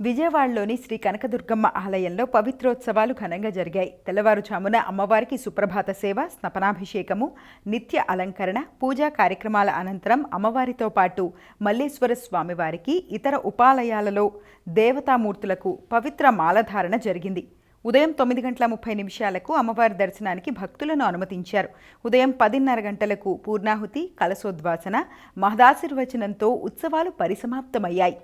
విజయవాడలోని శ్రీ కనకదుర్గమ్మ ఆలయంలో పవిత్రోత్సవాలు ఘనంగా జరిగాయి. తెల్లవారుజామున అమ్మవారికి సుప్రభాత సేవ స్నపనాభిషేకము నిత్య అలంకరణ పూజా కార్యక్రమాల అనంతరం అమ్మవారితో పాటు మల్లేశ్వర స్వామివారికి ఇతర ఉపాలయాలలో దేవతామూర్తులకు పవిత్ర మాలధారణ జరిగింది. ఉదయం తొమ్మిది గంటల ముప్పై నిమిషాలకు అమ్మవారి దర్శనానికి భక్తులను అనుమతించారు. ఉదయం పదిన్నర గంటలకు పూర్ణాహుతి కలశోద్వాసన మహదాశీర్వచనంతో ఉత్సవాలు పరిసమాప్తమయ్యాయి.